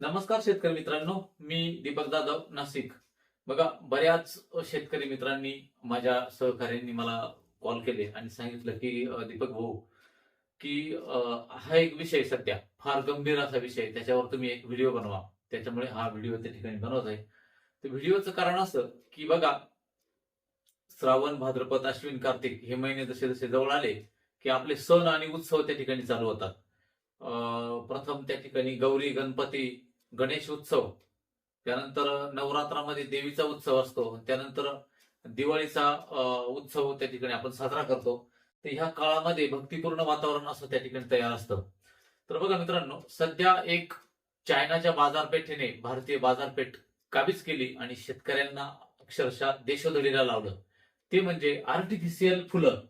नमस्कार शेतकरी मित्रांनो मी दीपक जाधव नाशिक. बघा बऱ्याच शेतकरी मित्रांनी माझ्या सहकार्यांनी मला कॉल केले आणि सांगितलं की दीपक भाऊ की हा एक विषय सध्या फार गंभीर असा विषय त्याच्यावर तुम्ही एक व्हिडिओ बनवा. त्याच्यामुळे हा व्हिडिओ त्या ठिकाणी बनवत आहे. तर व्हिडिओचं कारण असं की बघा श्रावण भाद्रपद अश्विन कार्तिक हे महिने जसे जसे जवळ आले की आपले सण आणि उत्सव त्या ठिकाणी चालू होतात. प्रथम त्या ठिकाणी गौरी गणपती गणेश उत्सव. त्यानंतर नवरात्रामध्ये देवीचा उत्सव असतो. त्यानंतर दिवाळीचा उत्सव त्या ठिकाणी आपण साजरा करतो. तर ह्या काळामध्ये भक्तिपूर्ण वातावरण असं त्या ठिकाणी तयार असतं. तर बघा मित्रांनो सध्या एक चायनाच्या बाजारपेठेने भारतीय बाजारपेठ काबीज केली आणि शेतकऱ्यांना अक्षरशः देशोधडीला लावलं. ते म्हणजे आर्टिफिशियल फुलं.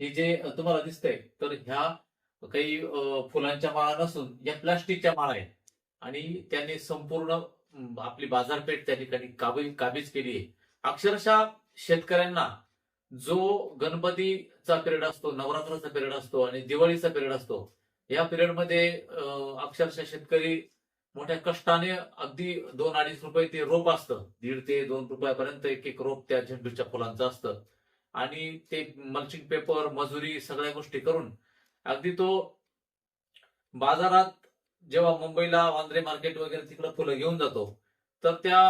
हे जे तुम्हाला दिसतंय तर ह्या काही फुलांच्या माळा नसून या प्लास्टिकच्या माळा आहेत. आणि त्यांनी संपूर्ण आपली बाजारपेठ त्या ठिकाणी काबी काबीज केली आहे. अक्षरशः शेतकऱ्यांना जो गणपतीचा पिरियड असतो नवरात्राचा पिरियड असतो आणि दिवाळीचा पिरियड असतो या पिरियडमध्ये अक्षरशः शेतकरी मोठ्या कष्टाने अगदी दोन अडीच रुपये ते रोप असतं. दीड ते दोन रुपयापर्यंत एक एक रोप त्या झेंडूच्या फुलांचं असतं. आणि ते मल्चिंग पेपर मजुरी सगळ्या गोष्टी करून अगदी तो बाजारात जेव्हा मुंबईला वांद्रे मार्केट वगैरे तिकडे फुलं घेऊन जातो तर त्या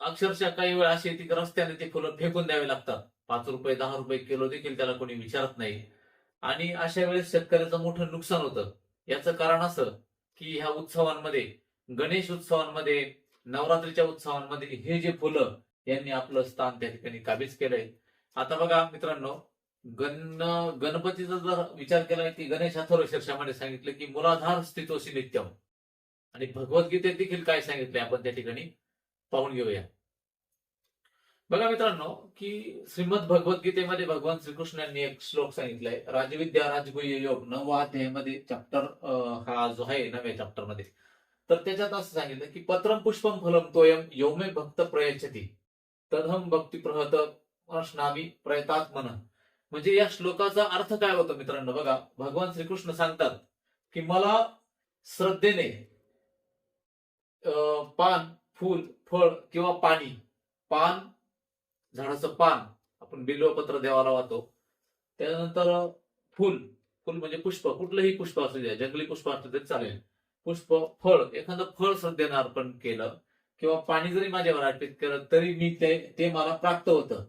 अक्षरशः काही वेळा अशी ती रस्त्याने ती फुलं फेकून द्यावी लागतात. पाच रुपये दहा रुपये किलो देखील त्याला कोणी विचारत नाही. आणि अशा वेळेस शेतकऱ्याचं मोठं नुकसान होतं. याचं कारण असं की ह्या उत्सवांमध्ये गणेश उत्सवांमध्ये नवरात्रीच्या उत्सवांमध्ये हे जे फुलं यांनी आपलं स्थान त्या ठिकाणी काबीज केलंय. आता बघा मित्रांनो गण गणपतीचा जर विचार केला की गणेश अथर्व शीर्षामध्ये सांगितलं की मुलाधार स्थितोशी नित्यम. आणि भगवद्गीतेत देखील काय सांगितले आपण त्या ठिकाणी? पाहून घेऊया. बघा मित्रांनो की श्रीमद भगवद्गीतेमध्ये भगवान श्रीकृष्णांनी एक श्लोक सांगितलाय राजविद्या राजगुह्य योग नववा अध्यायामध्ये चॅप्टर हा जो आहे नव्या चॅप्टरमध्ये. तर त्याच्यात असं सांगितलं की पत्रम पुष्पम फलम तोयम योमे भक्त प्रयच्छती. तदहम भक्ती प्रहत अश्नामी प्रयतात मन म्हणजे या श्लोकाचा अर्थ काय होतो मित्रांनो? बघा भगवान श्रीकृष्ण सांगतात की मला श्रद्धेने पान फूल फळ किंवा पाणी पान झाडाचं पान आपण बिल्वपत्र देवाला वाहतो. त्यानंतर फुल फुल म्हणजे पुष्प कुठलंही पुष्प असू द्या जंगली पुष्प असू तरी चालेल. पुष्प फळ एखादं फळ श्रद्धेनं अर्पण केलं किंवा पाणी जरी माझ्यावर अर्पित केलं तरी मी ते ते मला प्राप्त होतं.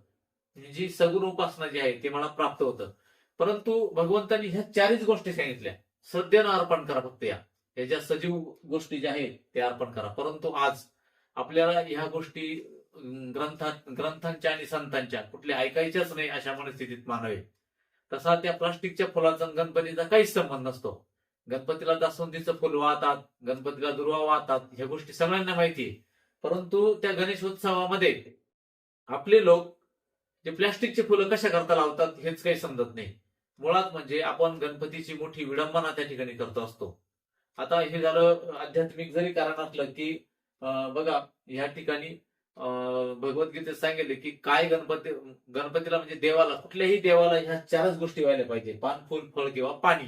म्हणजे जी सगुण उपासना जी आहे ते मला प्राप्त होतं. परंतु भगवंतांनी ह्या चारच गोष्टी सांगितल्या. श्रद्धेनं अर्पण करा फक्त या. याच्या सजीव गोष्टी ज्या आहेत त्या अर्पण करा. परंतु आज आपल्याला ह्या गोष्टी ग्रंथात ग्रंथांच्या आणि संतांच्या कुठल्या ऐकायच्याच नाही अशा मनस्थितीत मानावे. तसा त्या प्लास्टिकच्या फुलाचा गणपतीचा काहीच संबंध नसतो. गणपतीला दासवंदीचं फुल वाहतात गणपतीला दुर्वा वाहतात ह्या गोष्टी सगळ्यांना माहिती आहे. परंतु त्या गणेशोत्सवामध्ये आपले लोक जे प्लॅस्टिकचे फुलं कशा करता लावतात हेच काही समजत नाही. मुळात म्हणजे आपण गणपतीची मोठी विडंबना त्या ठिकाणी करतो असतो. आता हे झालं आध्यात्मिक जरी कारण असलं की बघा या ठिकाणी अं, भगवद्गीतेत सांगितले की काय गणपती गणपतीला म्हणजे देवाला कुठल्याही देवाला ह्या चारच गोष्टी व्हायला पाहिजे. पान फुल फळ किंवा पाणी.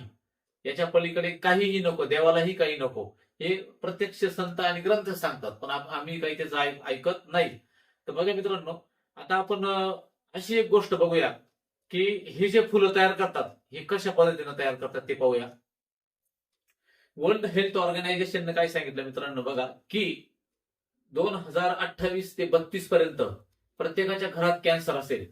याच्या पलीकडे काहीही नको देवालाही काही नको. हे प्रत्यक्ष संत आणि ग्रंथ सांगतात पण आम्ही काही त्याचं ऐकत नाही. तर बघा मित्रांनो आता आपण अशी एक गोष्ट बघूया की हे जे फुलं तयार करतात हे कशा पद्धतीनं तयार करतात ते पाहूया. वर्ल्ड हेल्थ ऑर्गनायझेशनने काय सांगितलं मित्रांनो बघा की दोन हजार अठ्ठावीस ते बत्तीस पर्यंत प्रत्येकाच्या घरात कॅन्सर असेल.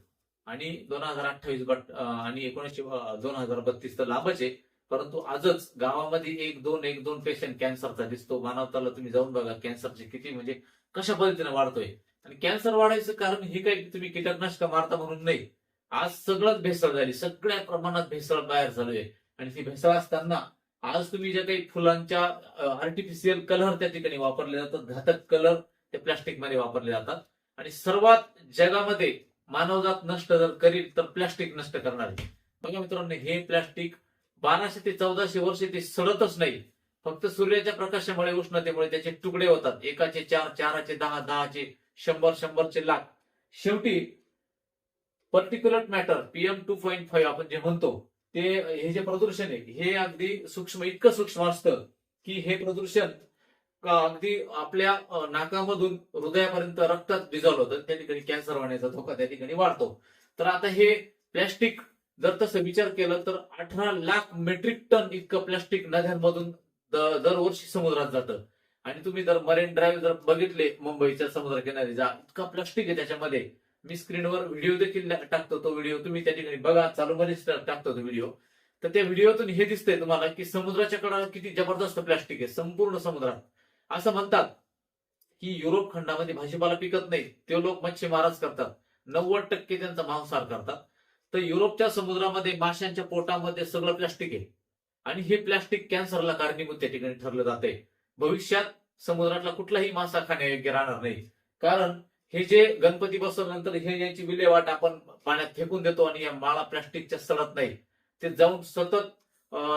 आणि दोन हजार अठ्ठावीस आणि एकोणीसशे दोन हजार बत्तीस तर लांबच आहे. परंतु आजच गावामध्ये एक दोन एक दोन पेशंट कॅन्सरचा दिसतो. मानवताला तुम्ही जाऊन बघा कॅन्सरचे किती म्हणजे कशा पद्धतीने वाढतोय. आणि कॅन्सर वाढायचं कारण हे काही तुम्ही कीटकनाशक मारता म्हणून नाही. आज सगळंच भेसळ झाली. सगळ्या प्रमाणात भेसळ बाहेर झालोय. आणि ती भेसळ असताना आज तुम्ही ज्या काही फुलांच्या आर्टिफिशियल कलर त्या ठिकाणी वापरले जातात घातक कलर ते प्लॅस्टिकमध्ये वापरले जातात. आणि सर्वात जगामध्ये मानवजात नष्ट जर करील तर प्लॅस्टिक नष्ट करणार आहे. बघा मित्रांनो हे प्लॅस्टिक बाराशे ते चौदाशे वर्षे ते सडतच नाही. फक्त सूर्याच्या प्रकाशामुळे उष्णतेमुळे त्याचे तुकडे होतात. एकाचे चार चाराचे दहा दहाचे शंभर शंभरचे लाख. शेवटी particular matter PM two point five आपण जे म्हणतो ते हे जे प्रदूषण आहे हे अगदी सूक्ष्म इतकं सूक्ष्म असतं की हे प्रदूषण अगदी आपल्या नाकामधून हृदयापर्यंत रक्तात डिझॉल्व होतं. त्या ठिकाणी कॅन्सर होण्याचा धोका त्या ठिकाणी वाढतो. तर आता हे प्लॅस्टिक जर तसं विचार केला तर अठरा लाख मेट्रिक टन इतकं प्लॅस्टिक नद्यांमधून दरवर्षी समुद्रात जातं. आणि तुम्ही जर मरीन ड्राईव्ह जर बघितले मुंबईच्या समुद्रकिनारी जा इतका प्लास्टिक आहे त्याच्यामध्ये. मी स्क्रीनवर व्हिडिओ देखील टाकतो तो व्हिडिओ तुम्ही त्या ठिकाणी बघा चालू मध्येच टाकतो तो व्हिडिओ तर त्या व्हिडिओतून हे दिसतंय तुम्हाला की समुद्राच्या कडा किती जबरदस्त प्लास्टिक आहे संपूर्ण समुद्रात. असं म्हणतात की युरोप खंडामध्ये भाजीपाला पिकत नाही ते लोक मच्छीमारच करतात. नव्वद टक्के त्यांचा मांसाहार करतात. तर युरोपच्या समुद्रामध्ये माशांच्या पोटामध्ये सगळं प्लास्टिक आहे. आणि हे प्लास्टिक कॅन्सरला कारणीभूत त्या ठिकाणी ठरलं जाते भविष्यात समुद्रातला कुठलाही मासा खाण्यायोग्य राहणार नाही. कारण हे जे गणपती बसवल्यानंतर हे यांची विल्हेवाट आपण पाण्यात फेकून देतो आणि या माळा प्लास्टिकच्या सडत नाही. ते जाऊन सतत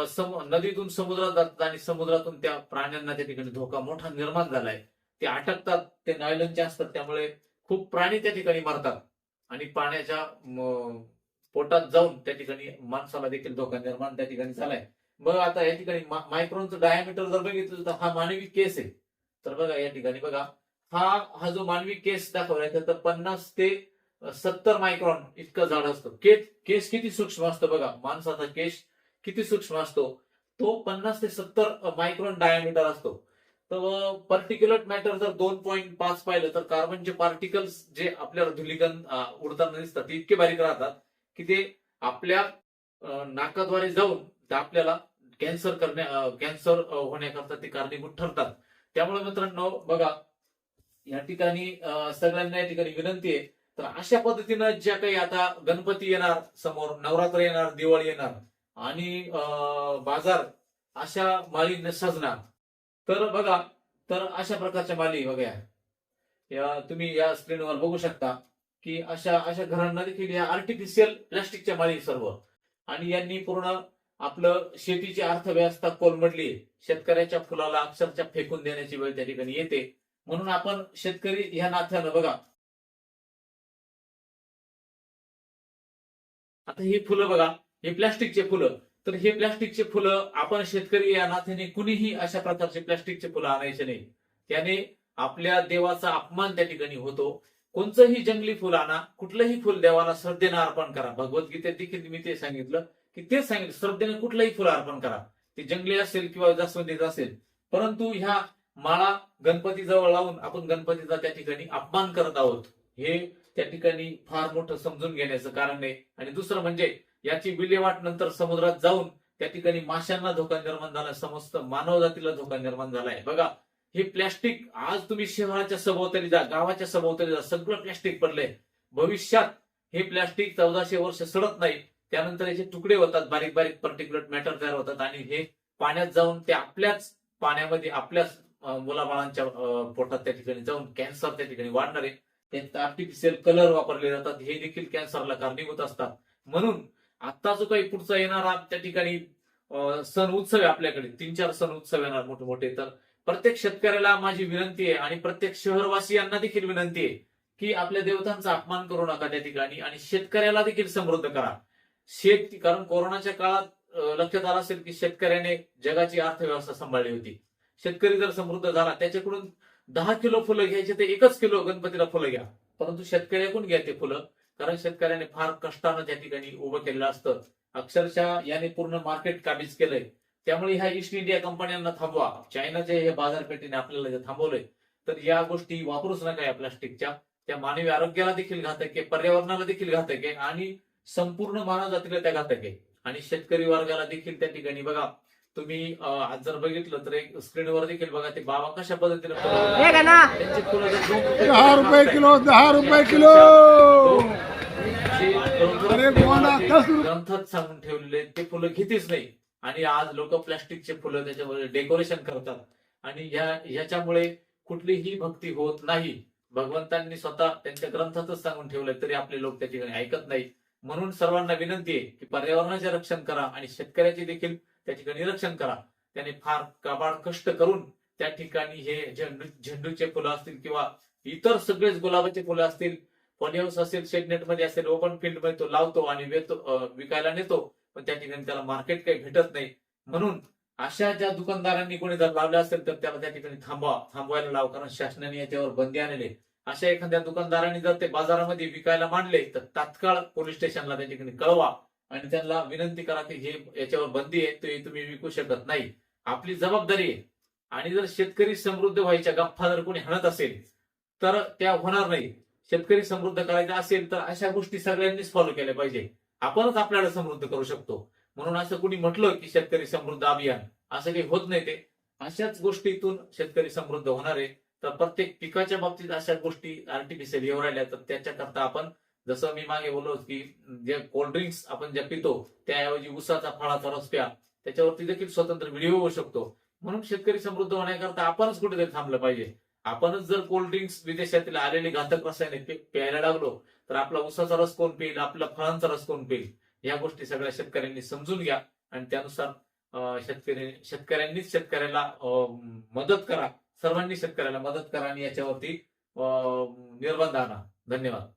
सम- नदीतून समुद्रात जातात आणि समुद्रातून त्या प्राण्यांना त्या ठिकाणी धोका मोठा निर्माण झालाय. ते अटकतात ते नायलनचे असतात त्यामुळे खूप प्राणी त्या ठिकाणी मरतात. आणि पाण्याच्या पोटात जाऊन त्या ठिकाणी माणसाला देखील धोका निर्माण त्या ठिकाणी झालाय. मग आता या ठिकाणी मा- मायक्रॉनचं डायमीटर जर बघितलं तर हा मानवी केस आहे. तर बघा या ठिकाणी बघा. हा हा जो मानवी केस दाखवलाय तर पन्नास ते सत्तर मायक्रॉन इतकं जाड असतो. केस केस किती सूक्ष्म असतो बघा. माणसाचा केस किती सूक्ष्म असतो? तो पन्नास ते सत्तर मायक्रॉन डायमीटर असतो. तर पर्टिक्युलर मॅटर जर दोन पॉईंट पाच पाहिलं तर कार्बनचे पार्टिकल्स जे आपल्याला धुलिकन उडताना दिसतात ते इतके बारीक राहतात की ते आपल्या नाकाद्वारे जाऊन तर आपल्याला कॅन्सर करण्या कॅन्सर होण्याकरता ते कारणीभूत ठरतात. त्यामुळे मित्रांनो बघा या ठिकाणी सगळ्यांना या ठिकाणी विनंती आहे. तर अशा पद्धतीनं ज्या काही आता गणपती येणार समोर नवरात्र येणार दिवाळी येणार आणि बाजार अशा न सजणार. तर बघा तर अशा प्रकारच्या माली बघा या. तुम्ही या स्क्रीनवर बघू शकता की अशा अशा घरांना देखील या आर्टिफिशियल प्लास्टिकच्या माळी सर्व. आणि यांनी पूर्ण आपलं शेतीची अर्थव्यवस्था कोलमडली शेतकऱ्याच्या फुलाला अक्षरशः फेकून देण्याची वेळ त्या ठिकाणी येते. म्हणून आपण शेतकरी ह्या नात्यानं बघा. आता ही फुलं बघा हे प्लास्टिकचे फुलं. तर हे प्लास्टिकचे फुलं आपण शेतकरी या नात्याने कुणीही अशा प्रकारचे प्लास्टिकचे फुलं आणायचे नाही. त्याने आपल्या देवाचा अपमान त्या ठिकाणी होतो. कोणतंही जंगली फुल आणा कुठलंही फुल देवाला श्रद्धेनं अर्पण करा. भगवद्गीतेत देखील मी ते सांगितलं. की तेच सांगितलं श्रद्धेने कुठलंही फुलं अर्पण करा. ते जंगली असेल किंवा जास्वंदीचं असेल परंतु ह्या माळा गणपती जवळ लावून आपण गणपतीचा त्या ठिकाणी अपमान करत आहोत हे त्या ठिकाणी फार मोठं समजून घेण्याचं कारण आहे. आणि दुसरं म्हणजे याची विल्हेवाट नंतर समुद्रात जाऊन त्या ठिकाणी माशांना धोका निर्माण झाला समस्त मानव जातीला धोका निर्माण झालाय बघा हे प्लॅस्टिक आज तुम्ही शहराच्या सभोवताली जा गावाच्या सभोवताली जा सगळं प्लॅस्टिक पडलंय. भविष्यात हे प्लॅस्टिक चौदाशे वर्ष सडत नाही त्यानंतर याचे तुकडे होतात बारीक बारीक पर्टिक्युलर मॅटर तयार होतात आणि हे पाण्यात जाऊन ते आपल्याच पाण्यामध्ये आपल्याच मुलाबाळांच्या पोटात त्या ठिकाणी जाऊन कॅन्सर त्या ठिकाणी वाढणार आहे. त्यांचे आर्टिफिशियल कलर वापरले जातात. हे देखील कॅन्सरला कारणीभूत असतात. म्हणून आता जो काही पुढचा येणारा त्या ठिकाणी सण उत्सव आहे आपल्याकडे. तीन चार सण उत्सव येणार मोठे मोठे तर प्रत्येक शेतकऱ्याला माझी विनंती आहे आणि प्रत्येक शहरवासियांना देखील विनंती आहे की आपल्या देवतांचा अपमान करू नका त्या ठिकाणी आणि शेतकऱ्याला देखील समृद्ध करा. शेत कारण कोरोनाच्या काळात लक्षात आलं असेल की शेतकऱ्याने जगाची अर्थव्यवस्था सांभाळली होती. शेतकरी जर समृद्ध झाला त्याच्याकडून दहा किलो फुलं घ्यायचे ते एकच किलो गणपतीला फुलं घ्या. परंतु शेतकऱ्याकडून घ्या ते फुलं कारण शेतकऱ्याने फार कष्टानं त्या ठिकाणी उभं केलेलं असतं. अक्षरशः याने पूर्ण मार्केट काबीज केलंय. त्यामुळे ह्या ईस्ट इंडिया कंपन्यांना थांबवा. चायनाच्या हे बाजारपेठेने आपल्याला जे थांबवलंय तर या गोष्टी वापरूच नका या प्लास्टिकच्या. त्या मानवी आरोग्याला देखील घातक आहे पर्यावरणाला देखील घातक आहे आणि संपूर्ण मानव जातीला त्या घातक आहे. आणि शेतकरी वर्गाला देखील त्या ठिकाणी बघा तुम्ही आज जर बघितलं तर एक स्क्रीनवर देखील बघा ते बाबा कशा पद्धतीने हे दहा रुपये किलो दहा रुपये किलो. ग्रंथात सांगून ठेवलेले ते फुलं घेतीच नाही. आणि आज लोक प्लास्टिकचे फुलं त्याच्यामध्ये डेकोरेशन करतात. आणि ह्या ह्याच्यामुळे कुठलीही भक्ती होत नाही. भगवंतांनी स्वतः त्यांच्या ग्रंथातच सांगून ठेवलंय तरी आपले लोक त्या ठिकाणी ऐकत नाही म्हणून सर्वांना विनंती आहे की पर्यावरणाचे रक्षण करा आणि शेतकऱ्याचे देखील त्या ठिकाणी रक्षण करा. त्याने फार काबाड कष्ट करून त्या ठिकाणी हे झेंडू झेंडूचे फुलं असतील किंवा इतर सगळेच गुलाबाचे फुलं असतील पॉलिहाऊस असेल शेडनेटमध्ये असेल ओपन फील्डमध्ये तो लावतो आणि वेतो- विकायला नेतो पण त्या ठिकाणी त्याला मार्केट काही भेटत नाही. म्हणून अशा ज्या दुकानदारांनी कोणी जर लावल्या असेल तर त्याला त्या ठिकाणी थांबवा थांबवायला लाव कारण शासनाने याच्यावर बंदी आणले अशा एखाद्या दुकानदारांनी जर ते बाजारामध्ये विकायला मांडले तर तात्काळ पोलीस स्टेशनला त्यांच्याकडे कळवा आणि त्यांना विनंती करा की हे याच्यावर बंदी आहे ते तुम्ही विकू शकत नाही. आपली जबाबदारी आहे. आणि जर शेतकरी समृद्ध व्हायच्या गप्पा जर कोणी हणत असेल तर त्या होणार नाही. शेतकरी समृद्ध करायचा असेल तर अशा गोष्टी सगळ्यांनीच फॉलो केल्या पाहिजे. आपणच आपल्याला समृद्ध करू शकतो. म्हणून असं कुणी म्हटलं की शेतकरी समृद्ध अभियान असं काही होत नाही ते. अशाच गोष्टीतून शेतकरी समृद्ध होणार आहे. तर प्रत्येक पिकाच्या बाबतीत अशा गोष्टी आर्टिफिशियल येऊ राहिल्या तर त्याच्याकरता आपण जसं मी मागे बोललो की जे कोल्ड्रिंक्स आपण ज्या पितो त्याऐवजी उसाचा फळाचा रस प्या. त्याच्यावरती देखील स्वतंत्र व्हिडिओ होऊ शकतो. म्हणून शेतकरी समृद्ध होण्याकरता आपणच कुठेतरी थांबलं पाहिजे. आपणच जर कोल्ड ड्रिंक्स विदेशातील आलेले घातक रसायने प्यायला लागलो तर आपला उसाचा रस कोण पिईल आपला फळांचा रस कोण पिईल? या गोष्टी सगळ्या शेतकऱ्यांनी समजून घ्या आणि त्यानुसार अं, शेतकरी शेतकऱ्यांनीच शेतकऱ्याला अं, मदत करा. सर्वांनी शेतकऱ्याला मदत करा आणि याच्यावरती निर्बंध आणा. धन्यवाद.